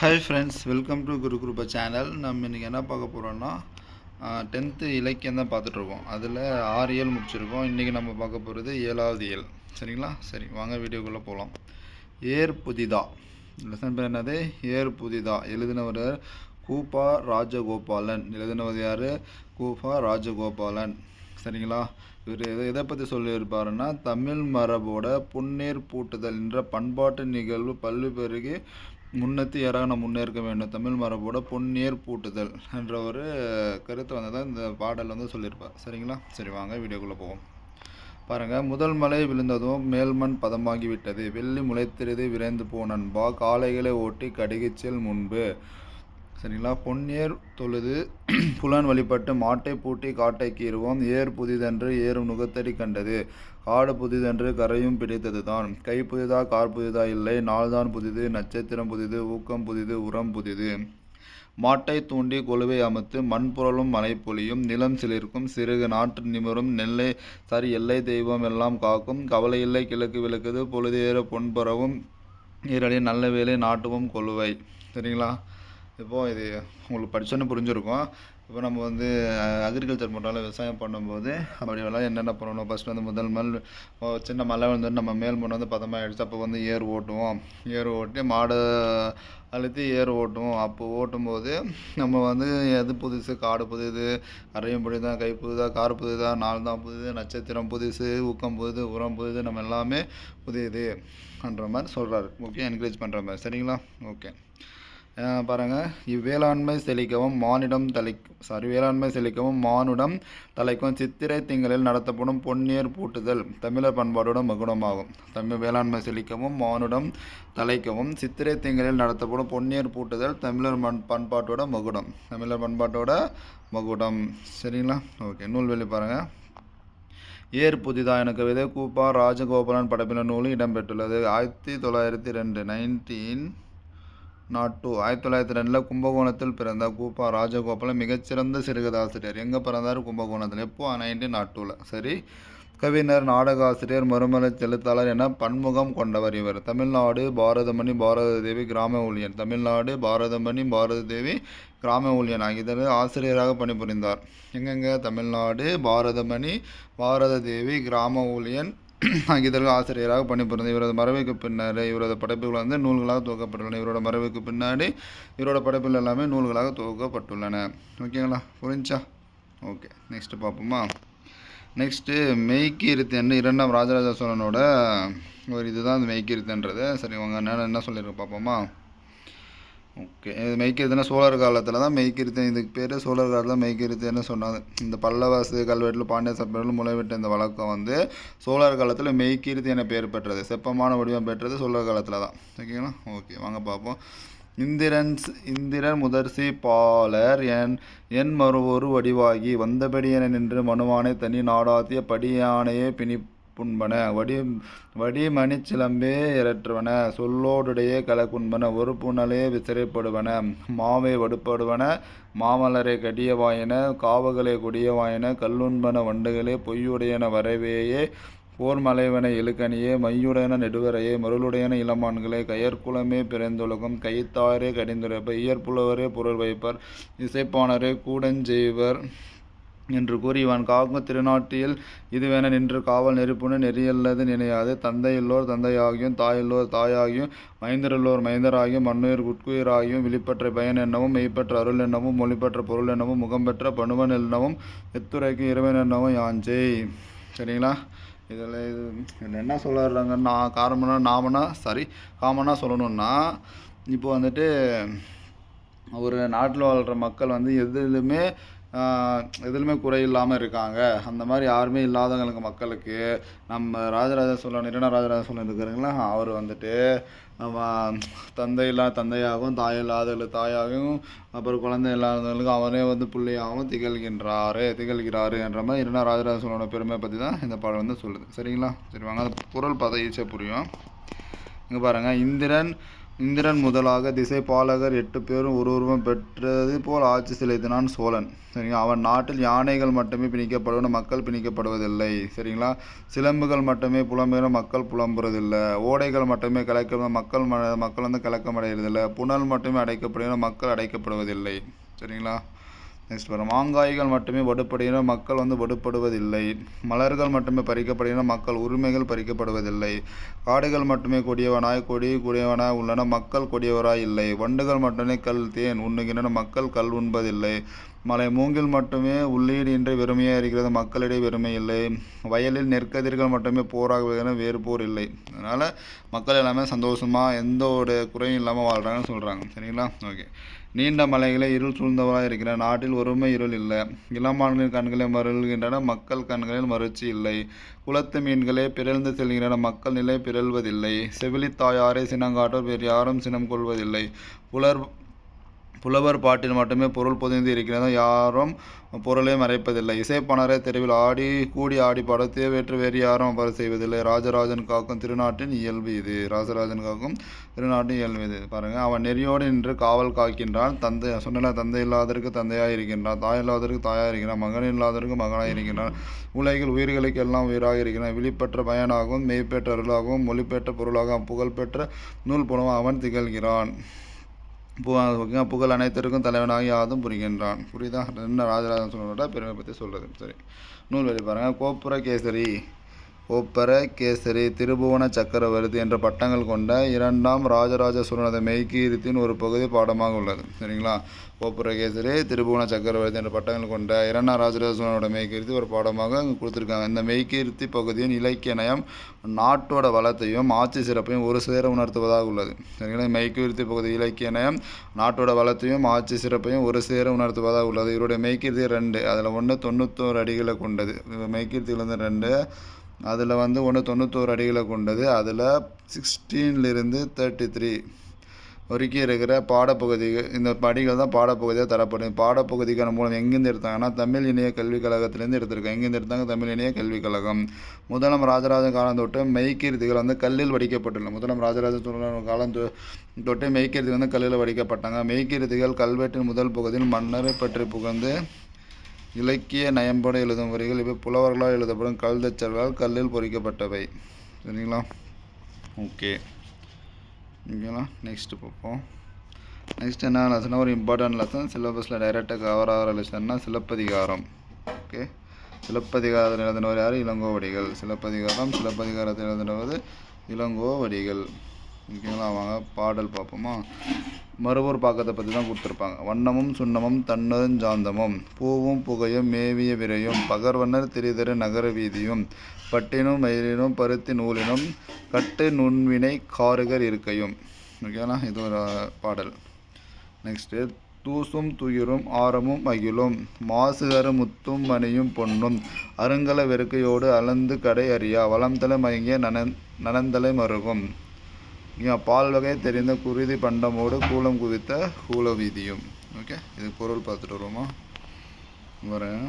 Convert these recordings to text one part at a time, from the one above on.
Hi friends welcome to Guru group channel நம்ம இன்றைக்கி என்ன பார்க்க போகிறோன்னா டென்த்து இலக்கியம் தான் பார்த்துட்ருக்கோம் அதில் ஆறு இயல் முடிச்சிருக்கோம். இன்றைக்கி நம்ம பார்க்க போகிறது ஏழாவது இயல். சரிங்களா? சரி வாங்க வீடியோக்குள்ளே போகலாம் ஏர் புதிதா. லெசன் பேர் என்னது? ஏர் புதிதா. எழுதினவர் கூபா ராஜகோபாலன். எழுதினவர் யார்? கூபா ராஜகோபாலன். சரிங்களா? இவர் எதை எதை பற்றி சொல்லியிருப்பாருன்னா தமிழ் மரபோட புன்னேர் பூட்டுதல் என்ற பண்பாட்டு நிகழ்வு பல்வேறு முன்னத்தி யாராக நம்ம முன்னேற்க வேண்டும். தமிழ் மரபோட பொன்னேர் பூட்டுதல் என்ற ஒரு கருத்தை வந்து தான் இந்த பாடல் வந்து சொல்லியிருப்பார். சரிங்களா? சரி வாங்க வீடியோக்குள்ளே போவோம். பாருங்கள் முதல் மலை விழுந்ததும் மேல்மண் பதமாகிவிட்டது வெள்ளி முளைத்திருது விரைந்து போனன்பா காளைகளை ஓட்டி கடிகிச்சல் முன்பு. சரிங்களா? பொன்னேர் தொழுது புலன் வழிபட்டு மாட்டை பூட்டி காட்டை கீறுவோம். ஏர் புதிதென்று ஏறும் நுகத்தடி கண்டது. காடு புதிதென்று கரையும் பிடித்தது தான். கை புதிதா கார் புதிதா இல்லை. நாள்தான் புதிது நட்சத்திரம் புதிது ஊக்கம் புதிது உரம் புதிது. மாட்டை தூண்டி கொலுவை அமர்த்து மண்புரளும் மலைப்பொலியும் மழை பொழியும். நிலம் சிலிர்க்கும். சிறுகு நாற்று நிமிரும். நெல்லை சரி எல்லை தெய்வம் எல்லாம் காக்கும். கவலை இல்லை கிழக்கு விளக்குது. பொழுதேற பொன் பரவும். ஈரடி நல்ல வேலை நாட்டுவும் கொலுவை சரிங்களா? இப்போது இது உங்களுக்கு படித்தோன்னு புரிஞ்சிருக்கும். இப்போ நம்ம வந்து அக்ரிகல்ச்சர் பண்ணுறோம்ல விவசாயம் பண்ணும்போது அப்படி எல்லாம் என்னென்ன பண்ணணும்? ஃபஸ்ட்டு வந்து முதல் மல் சின்ன மழை வந்து நம்ம மேல் மண் வந்து பதமாகிடுச்சு அப்போ வந்து ஏர் ஓட்டுவோம். ஏர் ஓட்டி மாடு அழுத்தி ஏர் ஓட்டுவோம். அப்போ ஓட்டும்போது நம்ம வந்து எது புதுசு? காடு புதுது அரையும் புதிதா கை புதுதா கார் புதுதா நாள் தான் புதுது நட்சத்திரம் புதுசு ஊக்கம் புதுது உரம் புதுது நம்ம எல்லாமே புதியது என்ற மாதிரி சொல்கிறாரு ஓகே என்கரேஜ் பண்ணுற மாதிரி. சரிங்களா? ஓகே பாருங்கள் இவ்வேளாண்மை செழிக்கவும் மானிடம் தலை சாரி வேளாண்மை செழிக்கவும் மானுடம் தலைக்கும் சித்திரை திங்களில் நடத்தப்படும் பொன்னியர் பூட்டுதல் தமிழர் பண்பாடோட மகுடமாகும். தமிழ் வேளாண்மை செழிக்கவும் மானுடம் தலைக்கவும் சித்திரை திங்களில் நடத்தப்படும் பொன்னியர் பூட்டுதல் தமிழர் மண் பண்பாட்டோட மகுடம். தமிழர் பண்பாட்டோட மகுடம். சரிங்களா? ஓகே நூல்வெளி பாருங்கள் ஏர் புதிதா எனக்கு விதை கூப்பா ராஜகோபாலன் படப்பின நூலும் இடம்பெற்றுள்ளது. ஆயிரத்தி தொள்ளாயிரத்தி ரெண்டு நைன்டீன் நாட் டூ ஆயிரத்தி தொள்ளாயிரத்தி ரெண்டில் கும்பகோணத்தில் பிறந்த கூப்பா ராஜகோபாலம் மிகச்சிறந்த சிறுகதாசிரியர். எங்கே பிறந்தார் கும்பகோணத்தில்? எப்போ? நைன்டீன் நாட் டூவில் சரி. கவிஞர் நாடக ஆசிரியர் மறுமலை எழுத்தாளர் என பன்முகம் கொண்டவர் இவர். தமிழ்நாடு பாரதமணி பாரத தேவி கிராம ஊழியன் தமிழ்நாடு பாரதமணி பாரத தேவி கிராம ஊழியன் ஆகியதற்கு ஆசிரியராக பணிபுரிந்தார். எங்கெங்க? தமிழ்நாடு பாரதமணி பாரத தேவி கிராம ஊழியன் ஆகியதற்கு ஆசிரியராக பணிபுரிந்தார் இவரது மறைவுக்கு பின்னாடி இவரது படைப்புகள் வந்து நூல்களாக துவக்கப்பட்டுள்ளன. இவரோட மறைவுக்கு பின்னாடி இவரோட படைப்புகள் எல்லாமே நூல்களாக துவக்கப்பட்டுள்ளன. ஓகேங்களா? புரிஞ்சா? ஓகே. நெக்ஸ்ட்டு பார்ப்போமா? நெக்ஸ்ட்டு மெய்கீர்த்தன் இரண்டாம் ராஜராஜ சோழனோட ஒரு இதுதான் அந்த மெய்கீர்த்தன்றது. சரி உங்கள் என்ன என்ன சொல்லியிருக்கு பார்ப்போமா? ஓகே. இது மெய்க்கிறதுனா சோழர் காலத்தில் தான் மெய்கீர்த்தன் இதுக்கு பேர் சோழர் காலத்தில் மெய்கீர்த்தன்னு சொன்னாங்க. இந்த பல்லவாசு கல்வெட்டில் பாண்டிய சப்பரில் முளைவிட்ட இந்த வழக்கம் வந்து சோழர் காலத்தில் மெய்கீர்த்தி என பெயர் பெற்றது. செப்பமான வடிவம் பெற்றது சோழர் காலத்தில் தான். ஓகேங்களா ஓகே வாங்க பார்ப்போம் இந்திரன் இந்திரன் முதற்சி பாலர் என் என் மறுவொரு வடிவாகி வந்தபடி என நின்று மனுவானை தனி நாடாத்திய படியானையே பிணி புண்பன வடி வடிமணி சிலம்பே இரற்றுவன சொல்லோடுடைய கலக்குண்பன ஒரு புனலே விசிறைப்படுவன மாவை வடுப்படுவன மாமலரை கடியவாயின காவகளை கொடியவாயின கல்லுண்பன வண்டுகளே பொய்யுடையன வரவேயே போர் மலைவன இழுக்கணியே மையுடையன நெடுவரையே மருளுடையன இளமான்களே கயற்குலமே பிறந்துலகம் கைத்தாரே கடிந்துரைப்ப இயற்புலவரே பொருள் வைப்பர் இசைப்பானரே கூடஞ்செய்வர் என்று கூறி இவன் காக்கும் திருநாட்டியில் இதுவென நின்று காவல் நெருப்புன்னு நெறியல்லது நினையாது. தந்தையுள்ளோர் தந்தையாகியும் தாயுள்ளோர் தாயாகியும் மைந்தருள்ளோர் மைந்தராகியும் மண்ணுயிர் உட்குயிராகியும் விழிப்பற்ற பயன் என்னவும் மெய்ப்பற்ற அருள் என்னவும் மொழிப்பற்ற பொருள் என்னவும் முகம்பெற்ற பணுவன் என்னவும் எத்துரைக்கு இறைவன் என்னவும் யாஞ்சே சரிங்களா? இதில் இது இதில் என்ன சொல்லுறாங்கன்னா காரணம்னா நாமனா சாரி காமனாக சொல்லணும்னா இப்போ வந்துட்டு ஒரு நாட்டில் வாழ்கிற மக்கள் வந்து எதுலையுமே எதுலையுமே குறை இல்லாமல் இருக்காங்க. அந்த மாதிரி யாருமே இல்லாதவங்களுக்கு மக்களுக்கு நம்ம ராஜராஜ சோழன் இரண்டாம் ராஜராஜ சோழன் இருக்கிறாங்களா? அவர் வந்துட்டு தந்தை இல்லாத தந்தையாகவும் தாய் இல்லாதவர்களுக்கு தாயாகவும் அப்புறம் குழந்தை இல்லாதவர்களுக்கு அவரே வந்து பிள்ளையாகவும் திகழ்கின்றாரு திகழ்கிறாரு என்ற மாதிரி இரண்டாம் ராஜராஜ சோழனோட பெருமை பற்றி தான் இந்த பாடல் வந்து சொல்லுது. சரிங்களா? சரி வாங்க குரல் பதவிச்சே புரியும். இங்கே பாருங்கள் இந்திரன் இந்திரன் முதலாக திசைப்பாலகர் எட்டு பேரும் ஒரு உருவம் பெற்றது போல் ஆட்சி செலுத்தினான் சோழன். சரிங்களா? அவன் நாட்டில் யானைகள் மட்டுமே பிணிக்கப்படுவன மக்கள் பிணிக்கப்படுவதில்லை. சரிங்களா? சிலம்புகள் மட்டுமே புலம்பெறும் மக்கள் புலம்புறதில்லை. ஓடைகள் மட்டுமே கலக்க மக்கள் ம மக்கள் வந்து கலக்கமடைகிறதில்லை. புனல் மட்டுமே அடைக்கப்படுகிற மக்கள் அடைக்கப்படுவதில்லை. சரிங்களா? நெக்ஸ்ட் வரும் மாங்காய்கள் மட்டுமே வடுப்படுகிற மக்கள் வந்து வடுப்படுவதில்லை மலர்கள் மட்டுமே பறிக்கப்படுகிற மக்கள் உரிமைகள் பறிக்கப்படுவதில்லை. காடுகள் மட்டுமே கொடியவனாய் கொடி கொடியவனாய் உள்ளன மக்கள் கொடியவராய் இல்லை. வண்டுகள் மட்டுமே கல் தேன் உண்ணுகின்றன மக்கள் கல் உண்பதில்லை. மலை மூங்கில் மட்டுமே உள்ளீடு இன்றி வெறுமையாக இருக்கிறது மக்களிடையே வெறுமை இல்லை. வயலில் நெற்கதிர்கள் மட்டுமே போராக வருகின்றன, வேறு போர் இல்லை. அதனால் மக்கள் எல்லாமே சந்தோஷமாக எந்த ஒரு குறையும் இல்லாமல் வாழ்கிறாங்கன்னு சொல்கிறாங்க சரிங்களா? ஓகே. நீண்ட மலைகளை இருள் சூழ்ந்தவராக இருக்கிற நாட்டில் ஒருமை இருள் இல்லை. இளமான்களின் கண்களை மருள்கின்றன. மக்கள் கண்களில் மறுச்சி இல்லை. குளத்து மீன்களே பிறழ்ந்து செல்கின்றன. மக்கள் நிலை பிறழ்வதில்லை. செவிலித் தாயாரை சினங்காட்டோர் வேறு யாரும் சினம் கொள்வதில்லை. புலர் புலவர் பாட்டில் மட்டுமே பொருள் புதைந்து இருக்கிறது யாரும் பொருளை மறைப்பதில்லை. இசைப்பாணரை தெருவில் ஆடி கூடி ஆடி பாட தேவையற்று வேறு யாரும் அவ்வாறு செய்வதில்லை. ராஜராஜன் காக்கும் திருநாட்டின் இயல்பு இது. ராஜராஜன் காக்கும் திருநாட்டின் இயல்பு இது. பாருங்கள் அவன் நெறியோடு நின்று காவல் காக்கின்றான். தந்தை சொன்னல தந்தை இல்லாதவருக்கு தந்தையாக இருக்கின்றான். தாய் இல்லாதவருக்கு தாயாக இருக்கிறான் மகன் இல்லாதவருக்கு மகனாக இருக்கின்றான். உலகில் உயிர்களுக்கு எல்லாம் உயிராக இருக்கிறான் விழிப்பெற்ற பயனாகவும் மெய்ப்பெற்ற அருளாகவும் மொழிபெற்ற பொருளாகவும் புகழ்பெற்ற நூல் புலவும் அவன் திகழ்கிறான். புகழ் அனைத்திற்கும் தலைவனாக யாதும் புரிகின்றான். புரியுதா என்ன ராஜராஜன் சொல்றத பெருமை பற்றி சொல்கிறது சரி. நூல் வழி பாருங்கள் கோப்புர கேசரி. கோப்பர கேசரி திருபுவன சக்கரவர்த்தி என்ற பட்டங்கள் கொண்ட இரண்டாம் ராஜராஜ சோழனது மெய்கீர்த்தியின் ஒரு பகுதி பாடமாக உள்ளது. சரிங்களா? கோப்புர கேசரி திருபுவன சக்கரவர்த்தி என்ற பட்டங்கள் கொண்ட இரண்டாம் ராஜராஜ சோழனோட மெய்கீர்த்தி ஒரு பாடமாக அங்கே கொடுத்துருக்காங்க. இந்த மெய்கீர்த்தி பகுதியின் இலக்கிய நயம் நாட்டோட வளத்தையும் ஆட்சி சிறப்பையும் ஒரு சேர உணர்த்துவதாக உள்ளது. சரிங்களா? மெய்கீர்த்தி பகுதி இலக்கிய நயம் நாட்டோட வளத்தையும் ஆட்சி சிறப்பையும் ஒரு சேர உணர்த்துவதாக உள்ளது. இவருடைய மெய்கீர்த்தி ரெண்டு அதில் ஒன்று தொண்ணூத்தோரு அடிகளை கொண்டது. மெய்கீர்த்தியிலிருந்து ரெண்டு அதில் வந்து ஒன்று தொண்ணூத்தோரு அடிகளை கொண்டது. அதில் சிக்ஸ்டீன்லேருந்து தேர்ட்டி த்ரீ வரைக்கும் இருக்கிற பாடப்பகுதிகள் இந்த படிகள் தான் பாடப்பகுதியாக தரப்படும். பாடப்பகுதிக்கான மூலம் எங்கேருந்து எடுத்தாங்கன்னா தமிழ் இணைய கல்விக் கழகத்திலேருந்து எடுத்திருக்காங்க. எங்கேருந்து எடுத்தாங்க? தமிழ் இணைய கல்விக் கழகம். முதலாம் ராஜராஜ காலம் தொட்டு மெய்கீர்த்திகள் வந்து கல்லில் வடிக்கப்பட்டுள்ள முதலாம் ராஜராஜ சோழன் காலம் தொ- தொட்டு மெய்கீர்த்தி வந்து கல்லில் வடிக்கப்பட்டாங்க. மெய்கீர்த்திகள் கல்வெட்டின் முதல் பகுதியில் மன்னரை பற்றி புகழ்ந்து இலக்கிய நயம்பட எழுதும் வரிகள் இவை புலவர்களால் எழுதப்படும் கல்தச்சல்களால் கல்லில் பொறிக்கப்பட்டவை. சரிங்களா? ஓகே. ஓகேங்களா நெக்ஸ்ட்டு பார்ப்போம். நெக்ஸ்ட் என்ன? லெசன்னா ஒரு இம்பார்ட்டன்ட் லெசன் சிலபஸில் டைரெக்டாக கவர் ஆகிற லெசன்னா சிலப்பதிகாரம். ஓகே? சிலப்பதிகாரத்தில் எழுதினவர் யார்? இளங்கோவடிகள். சிலப்பதிகாரம் சிலப்பதிகாரத்தில் எழுதினவர் இளங்கோவடிகள். ஓகேங்களா? வாங்க பாடல் பார்ப்போமா? மறுபூர் பாக்கத்தை பற்றி தான் கொடுத்துருப்பாங்க. வண்ணமும் சுண்ணமும் தன்னருஞ்சாந்தமும் பூவும் புகையும் மேவிய விரையும். பகர்வண்ணர் திரிதரு நகர வீதியும். பட்டினும் மயிலினும் பருத்தி நூலினும் கட்டு நுண்வினை காருகர் இருக்கையும். ஓகேங்களா இது ஒரு பாடல். நெக்ஸ்ட்டு தூசும் துயிரும் ஆரமும் அகிலும். மாசுகர முத்தும் மணியும் பொன்னும். அருங்கல வெறுக்கையோடு அளந்து கடை அறியா. வளம்தலை மயங்கிய நனந் நனந்தலை மருகும். இங்கே பால் வகை தெரிந்த குருதி பண்டமோடு கூலம் குவித்த கூல வீதியும் ஓகே இது பொருள் பார்த்துட்டு வருவோமா? வரேன்.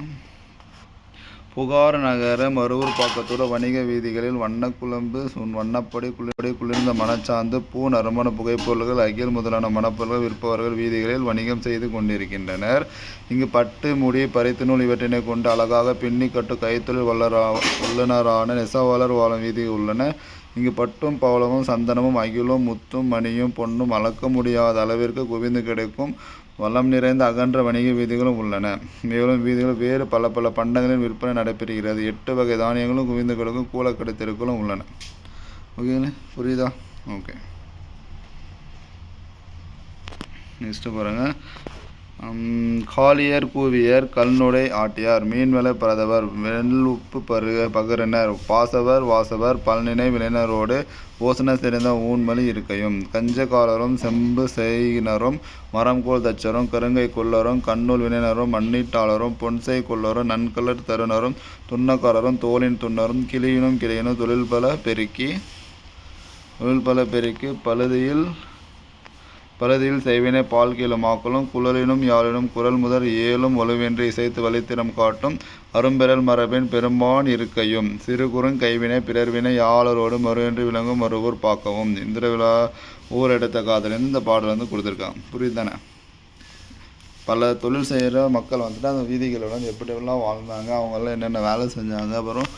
புகார் நகர மருவூர் பாக்கத்தோட வணிக வீதிகளில் வண்ணக்குழம்பு சுன் வண்ணப்படி குளிர்படி குளிர்ந்த மனச்சாந்து பூ நறுமண புகைப்பொருள்கள் அகில் முதலான மணப்பொருள்கள் விற்பவர்கள் வீதிகளில் வணிகம் செய்து கொண்டிருக்கின்றனர். இங்கு பட்டு முடி பறித்து நூல் இவற்றினை கொண்டு அழகாக பின்னி கட்டு கைத்தொழில் வல்லரா வல்லுநரான நெசவாளர் வாழும் வீதி உள்ளன. இங்கு பட்டும் பவளமும் சந்தனமும் அகிலும் முத்தும் மணியும் பொன்னும் அளக்க முடியாத அளவிற்கு குவிந்து கிடைக்கும் வளம் நிறைந்த அகன்ற வணிக வீதிகளும் உள்ளன. மேலும் வீதிகள் வேறு பல பல பண்டங்களின் விற்பனை நடைபெறுகிறது. எட்டு வகை தானியங்களும் குவிந்து கிடக்கும் கூலக்கடை தெருக்களும் உள்ளன. ஓகேங்களா? புரியுதா? ஓகே. நெக்ஸ்ட்டு பாருங்கள் காளியர் கூவியர் கல்நுடை ஆட்டியார் மீன்வள பிரதவர் வெள்ளுப்பு பருக பகரினர் பாசவர் வாசவர் பல்நினை விளையினரோடு ஓசன சிறந்த ஊன்மலி இருக்கையும் கஞ்சக்காரரும் செம்பு செய்கினரும் மரம்கோல் தச்சரும் கருங்கை கொல்லரும் கண்ணூல் வினைனரும் மண்ணீட்டாளரும் பொன்செய் கொல்லரும் நன்கலர் தருணரும் துன்னக்காரரும் தோலின் துன்னரும் கிளியினும் கிளியினும் தொழில்பல பெருக்கி தொழில்பல பெருக்கி பழுதியில் பலதியில் செய்வினை பால் கீழுமாக்களும் குழலினும் யாழினும் குரல் முதல் ஏழும் ஒழுவென்று இசைத்து வழித்திறம் காட்டும் அரும்பெறல் மரபின் பெரும்பான் இருக்கையும். சிறு குறுங் கைவினை பிறர்வினை யாழரோடு மறுவென்று விளங்கும் மறுவூர் பார்க்கவும். இந்திர விழா ஊர் எடுத்த காதலேருந்து இந்த பாடல் வந்து கொடுத்துருக்காங்க. புரியுதானே பல தொழில் செய்கிற மக்கள் வந்துட்டு அந்த வீதிகளில் வந்து எப்படியெல்லாம் வாழ்ந்தாங்க அவங்கெல்லாம் என்னென்ன வேலை செஞ்சாங்க அப்புறம்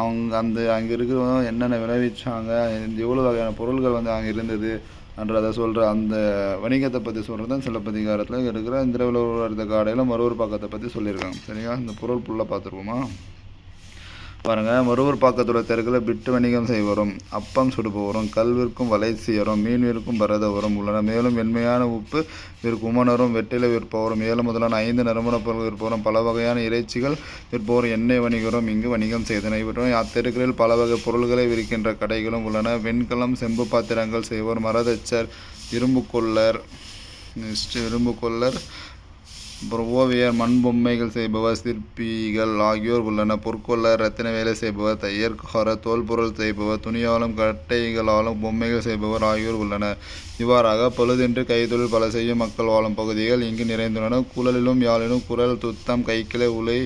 அவங்க அந்த அங்கே இருக்கிறவங்க என்னென்ன விளைவிச்சாங்க எவ்வளோ வகையான பொருள்கள் வந்து அங்கே இருந்தது என்றதை சொல்கிற அந்த வணிகத்தை பற்றி சொல்கிறது தான் சிலப்பதிகாரத்தில் இருக்கிற இந்திரவிலோரத்த காடையில் மறுவர் பக்கத்தை பற்றி சொல்லியிருக்காங்க. சரியா? இந்த பொருள் ஃபுல்லாக பார்த்துருவோமா? பாருங்கள் மறுவர் பாக்கத்தோட தெருக்கில் பிட்டு வணிகம் செய்வரும் அப்பம் சுடுபவரும் கல் விற்கும் வலை செய்யரும் மீன் விற்கும் பரதவரும் உள்ளன. மேலும் வெண்மையான உப்பு விற்கும் உமனரும் வெற்றிலை விற்பவரும் ஏழு முதலான ஐந்து நறுமணப் பொருள் விற்பவரும் பல வகையான இறைச்சிகள் விற்பவரும் எண்ணெய் வணிகரும் இங்கு வணிகம் செய்தனர். இவற்றும் அத்தெருக்களில் பல வகை பொருள்களை விற்கின்ற கடைகளும் உள்ளன. வெண்கலம் செம்பு பாத்திரங்கள் செய்வோர் மரதச்சர் இரும்பு கொள்ளர் இரும்பு கொள்ளர் அப்புறம் ஓவியர் மண் பொம்மைகள் செய்பவர் சிற்பிகள் ஆகியோர் உள்ளனர். பொற்கொள்ளர் ரத்தின வேலை செய்பவர் தையற்கார தோல்பொருள் செய்பவர் துணியாலும் கட்டைகளாலும் பொம்மைகள் செய்பவர் ஆகியோர் உள்ளனர். இவ்வாறாக பொழுதின்றி கைத்தொழில் பல செய்யும் மக்கள் வாழும் பகுதிகள் இங்கு நிறைந்துள்ளன. குழலிலும் யாழிலும் குரல் துத்தம் கைக்கிளை உலை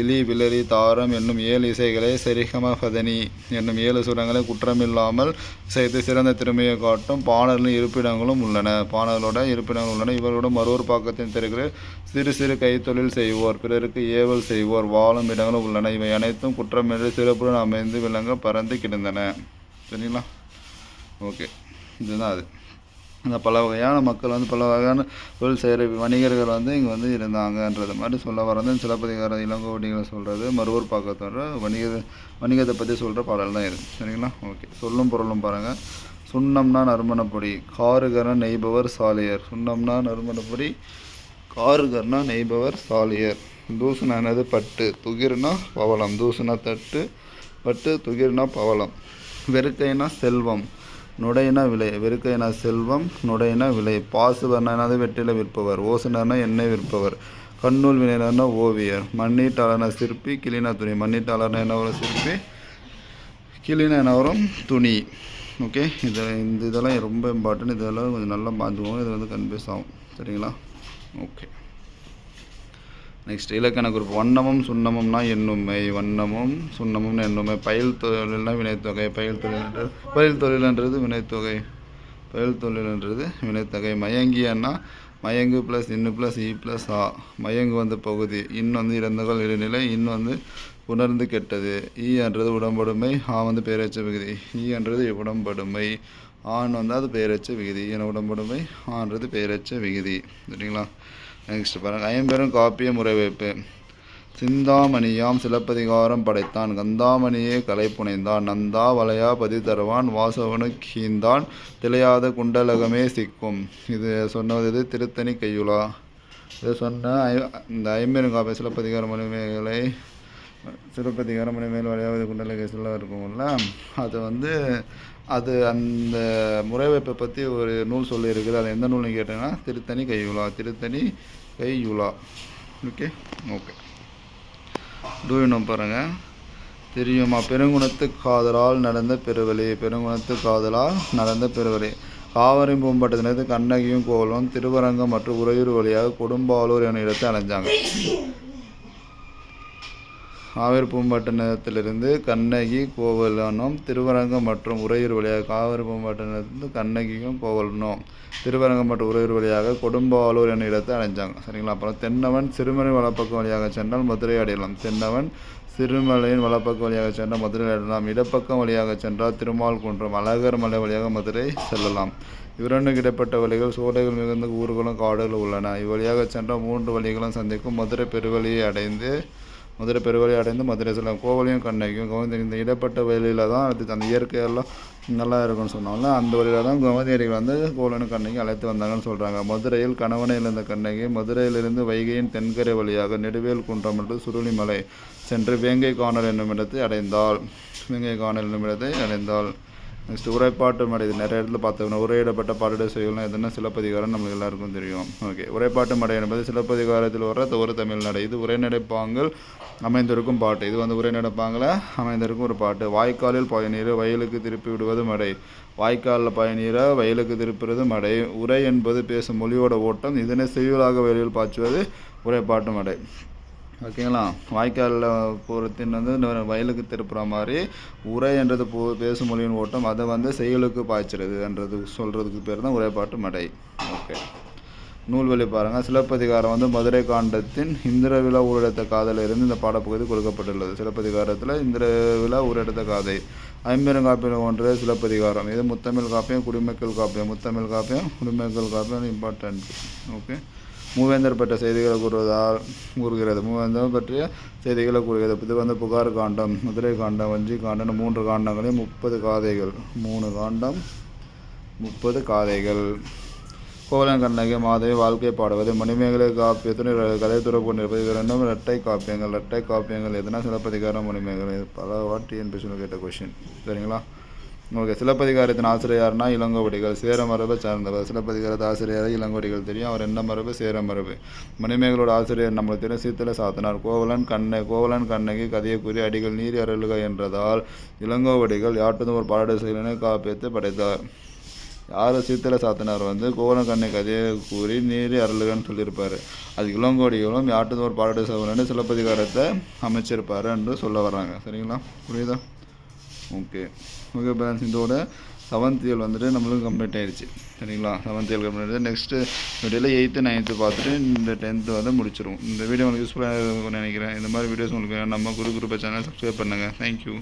இலி விளரி தாரம் என்னும் ஏழு இசைகளை சரிகம பதனி என்னும் ஏழு சுரங்களை குற்றமில்லாமல் செய்து சிறந்த திறமையை காட்டும் பாணர்களின் இருப்பிடங்களும் உள்ளன. பாணர்களோட இருப்பிடங்கள் உள்ளன. இவர்களோட மறுவர் பாக்கத்தின் தெருக்களில் சிறு சிறு கைத்தொழில் செய்வோர் பிறருக்கு ஏவல் செய்வோர் வாழும் இடங்களும் உள்ளன. இவை அனைத்தும் குற்றமின்றி சிறப்புடன் அமைந்து விலங்க பறந்து கிடந்தன. சரிங்களா? ஓகே. இதுதான் அது. இந்த பல வகையான மக்கள் வந்து பல வகையான தொழில் செய்கிற வணிகர்கள் வந்து இங்கே வந்து இருந்தாங்கன்றது மாதிரி சொல்ல வரது சிலப்பதிகார இளங்கோவடிகளை சொல்கிறது மறுவர் பார்க்கத்தோட வணிக வணிகத்தை பற்றி சொல்கிற பாடல் தான் இது. சரிங்களா? ஓகே. சொல்லும் பொருளும் பாருங்கள் சுண்ணம்னா நறுமணப்பொடி காருகரன் நெய்பவர் சாலையர். சுண்ணம்னா நறுமணப்பொடி காருகர்னா நெய்பவர் சாலியர். தூசுனானது பட்டு துகிர்னா பவளம். தூசுனா தட்டு பட்டு துகிர்னா பவளம். வெறுக்கைனா செல்வம் நுடையினா விலை. வெறுக்கைனா செல்வம் நுடையினா விலை. பாசுவர்ணனாது வெற்றில விற்பவர் ஓசுனர்னா எண்ணெய் விற்பவர். கண்ணூல் வினைனா ஓவியர். மண்ணீட்டாளர்னா சிற்பி கிளினா துணி. மண்ணீட்டாளர்னா என்ன வரும் சிற்பி கிளினா என்ன வரும் துணி. ஓகே இது இந்த இதெல்லாம் ரொம்ப இம்பார்ட்டன்ட் இதெல்லாம் கொஞ்சம் நல்லா பார்த்துக்கோங்க இது வந்து கன்ஃபியூஸ் ஆகும் சரிங்களா? ஓகே நெக்ஸ்ட் இலக்கண குறிப்பு. வண்ணமும் சுண்ணமும்னா எண்ணுமை வண்ணமும் சுண்ணமும்னு எண்ணுமை பயில் தொழில்னா வினைத்தொகை. பயில் தொழில்ன்றது பயில் தொழில்ன்றது வினைத்தொகை. பயில் தொழில்ன்றது வினைத்தொகை. மயங்கியன்னா மயங்கு ப்ளஸ் இன்னு ப்ளஸ் இ ப்ளஸ் ஆ. மயங்கு வந்து பகுதி. இன் வந்து இறந்தகள் இடைநிலை. இன் வந்து உணர்ந்து கெட்டது. ஈ என்றது உடம்படுமை. ஆ வந்து பேரச்ச பகுதி. ஈ என்றது உடம்படுமை. ஆண் வந்து அது பெயரச்ச விகுதி. என உடம்படுமை ஆன்றது பெயரச்ச விகுதி. சரிங்களா? நெக்ஸ்ட் பாருங்க. ஐம்பெரும் காப்பிய முறைவைப்பு சிந்தாமணியாம் சிலப்பதிகாரம் படைத்தான். கந்தாமணியே கலை புனைந்தான். நந்தா வலையா பதி தருவான். வாசவனு கீந்தான். திளையாத குண்டலகமே சிக்கும். இது சொன்னது இது திருத்தணி கையுலா இது சொன்ன ஐ- இந்த ஐம்பெரும் காப்பிய சிலப்பதிகார மணிமேகலை சிலப்பதிகார மணிமேல் வளையாவது சொல்ல இருக்கும்ல? அது வந்து அது அந்த முறைவைப்பை பற்றி ஒரு நூல் சொல்லியிருக்குது. அது எந்த நூல்னு கேட்டிங்கன்னா திருத்தணி கையுலா திருத்தணி கையுலா. ஓகே ஓகே டூயினம் பாருங்கள் தெரியுமா? பெருங்குணத்து காதலால் நடந்த பெருவழி பெருங்குணத்து காதலால் நடந்த பெருவழி. காவிரி பூம்பட்டத்திலிருந்து கண்ணகியும் கோவலும் திருவரங்கம் மற்றும் உறையூர் வழியாக கொடும்பாலூர் என இடத்தை அடைஞ்சாங்க. காவேரி பூம்பட்டினத்திலிருந்து கண்ணகி கோவலனும் திருவரங்கம் மற்றும் உறையூர் வழியாக காவேரி பூம்பட்டினத்திலிருந்து கண்ணகியும் கோவலனும் திருவரங்கம் மற்றும் உறையூர் வழியாக கொடும்பாலூர் என்ற இடத்தை அடைஞ்சாங்க. சரிங்களா? அப்புறம் தென்னவன் சிறுமலை வலப்பக்கம் வழியாக சென்றால் மதுரை அடையலாம். தென்னவன் சிறுமலையின் வலப்பக்கம் வழியாக சென்றால் மதுரை அடையலாம். இடப்பக்கம் வழியாக சென்றால் திருமால் குன்றம் அழகர் மலை வழியாக மதுரை செல்லலாம். இவ்விரண்டுக்கு இடைப்பட்ட வழிகள். சோலைகள் மிகுந்த ஊர்களும் காடுகளும் உள்ளன. இவ்வழியாக சென்றால் மூன்று வழிகளும் சந்திக்கும். மதுரை பெருவழியை அடைந்து மதுரை பெருவழி அடைந்து மதுரை செல்லும். கோவலையும் கண்ணகியும் கோவிந்த இந்த இடப்பட்ட வழியில் தான் அது அந்த இயற்கையெல்லாம் நல்லா இருக்கும்னு சொன்னாலும் அந்த வழியில் தான் கோமதியடிகள் வந்து கோவலனும் கண்ணகி அழைத்து வந்தாங்கன்னு சொல்கிறாங்க மதுரையில் கணவனை இழந்த கண்ணகி மதுரையிலிருந்து வைகையின் தென்கரை வழியாக நெடுவேல் குன்றம் என்று சுருளிமலை சென்று வேங்கை காணல் என்னும் இடத்தை அடைந்தாள். வேங்கை காணல் என்னும் இடத்தை அடைந்தாள். நெக்ஸ்ட் உரைப்பாட்டு மடை இது நிறைய இடத்துல பார்த்தோம்னா உரையிடப்பட்ட பாடலை செய்யலாம் எதுனா சிலப்பதிகாரம் நம்மளுக்கு எல்லாருக்கும் தெரியும். ஓகே உரைப்பாட்டு மடை என்பது சிலப்பதிகாரத்தில் வர ஒரு தமிழ் நடை. இது உரைநடைப்பாங்கள் அமைந்திருக்கும் பாட்டு. இது வந்து உரைநடைப்பாங்கில் அமைந்திருக்கும் ஒரு பாட்டு. வாய்க்காலில் பயனீர் வயலுக்கு திருப்பி விடுவது மடை. வாய்க்காலில் பயனீரை வயலுக்கு திருப்புறது மடை. உரை என்பது பேசும் மொழியோட ஓட்டம். இதனை செய்யுளாக வெளியில் பாய்ச்சுவது உரைப்பாட்டு மடை ஓகேங்களா? வாய்க்காலில் போகிறத்தின் வந்து வயலுக்கு திருப்புற மாதிரி உரை என்றது போ பேசும் மொழியின் ஓட்டம் அதை வந்து செயலுக்கு பாய்ச்சிறதுன்றது சொல்கிறதுக்கு பேர் தான் உரைப்பாட்டு மடை. ஓகே. நூல்வழி பாருங்கள் சிலப்பதிகாரம் வந்து மதுரை காண்டத்தின் இந்திர இந்திரவிழா ஊரெடுத்த காதலிருந்து இந்த பாடப்பகுதி கொடுக்கப்பட்டுள்ளது. சிலப்பதிகாரத்தில் இந்திர விழா ஊரடத்த காதை. ஐம்பெருங்காப்பியம் ஒன்று சிலப்பதிகாரம். இது முத்தமிழ் காப்பியம் குடிமக்கள் காப்பியம். முத்தமிழ் காப்பியம் குடிமக்கள் காப்பியம் இம்பார்ட்டன்ட் ஓகே. மூவேந்தர் பற்றிய செய்திகளை கூறுவதால் கூறுகிறது. மூவேந்தர் பற்றிய செய்திகளை கூறுகிறது. இது வந்து புகார் காண்டம் மதுரை காண்டம் வஞ்சி காண்டம் மூன்று காண்டங்களையும் முப்பது காதைகள். மூணு காண்டம் முப்பது காதைகள். கோவலன் கண்ணகி மாதவி வாழ்க்கை பாடுவது மணிமேகலை காப்பியத்துடன் கதை துறப்பு கொண்டிருப்பது இது ரெண்டும் இரட்டை காப்பியங்கள். இரட்டை காப்பியங்கள் எதுனா சிலப்பதிகாரம் மணிமேகலை. பல வாட்டி என்பிசியில் கேட்ட கொஷின் சரிங்களா? ஓகே சிலப்பதிகாரத்தின் ஆசிரியர் இளங்கோவடிகள் சேர மரபை சார்ந்தவர். சிலப்பதிகாரத்து ஆசிரியர் இளங்கோவடிகள் தெரியும் அவர் என்ன மரபு சேர மரபு. மணிமேகலோட ஆசிரியர் நம்மளுக்கு தெரியும் சீத்தல சாத்தனார். கோவலன் கண்ணை கோவலன் கண்ணகி கதையை கூறி அடிகள் நீர் அருளுக என்றதால் இளங்கோவடிகள் யாட்டுதும் ஒரு பாடல் செயலனை காப்பியத்தை படைத்தார். யார் சீத்தல சாத்தனார் வந்து கோவலன் கண்ணை கதையை கூறி நீரி அருளுகன்னு சொல்லியிருப்பார். அது இளங்கோடிகளும் யாட்டுதும் ஒரு பாடல் செயலன்னு சிலப்பதிகாரத்தை அமைச்சிருப்பார் என்று சொல்ல வர்றாங்க. சரிங்களா? புரியுதா? ஓகே. ஓகே பேலன்ஸ் இதோட செவன்த் இயர் வந்துட்டு நம்மளுக்கு கம்ப்ளீட் ஆயிடுச்சு சரிங்களா? செவன்த் இயர் கம்ப்ளீட் ஆயிடுச்சு நெக்ஸ்ட்டு வீடியோவில் எயித்து நைன்த்து பார்த்துட்டு இந்த டென்த்து வந்து முடிச்சிடும் இந்த வீடியோ உங்களுக்கு யூஸ்ஃபுல்லாக இருக்கும்னு நினைக்கிறேன். இந்த மாதிரி வீடியோஸ் உங்களுக்கு நம்ம குரு குரூப் சேனல் சப்ஸ்கிரைப் பண்ணுங்கள் தேங்க்யூ